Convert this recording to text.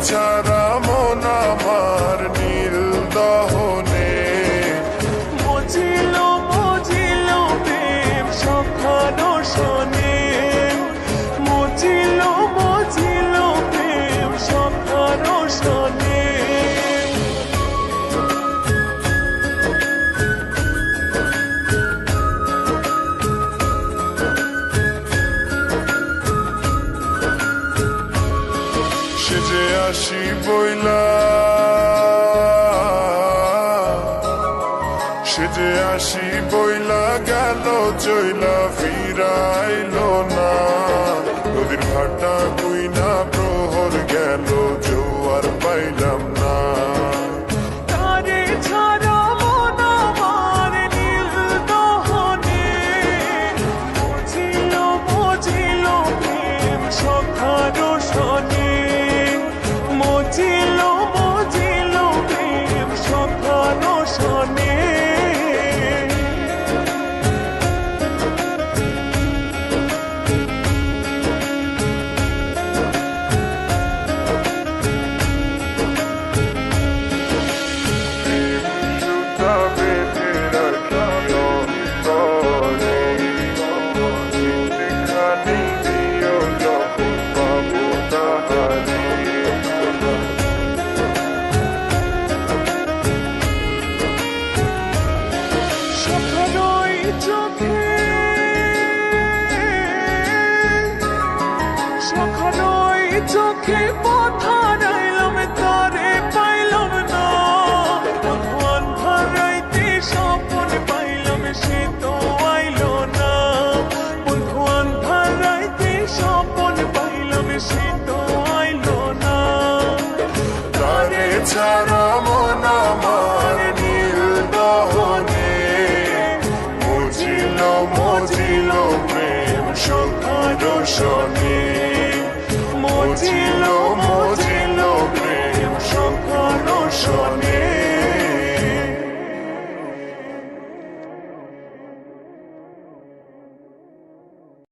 guitarra আসি বইলা। সে যে আসি বইলা গেল চইলা ফিরাইল না। নদীর ভাটা কুইনা প্রহর গেল, জোয়ার পাইলাম না। চোখে পাইলাম না ভগবান ধরাইতে স্বপন পাইলাম সে তো আইলো না পাইলাম সে তো ছাড়া মন আমার নীল দহনে মজিল মজিল প্রেম সখা রোশনে মজিল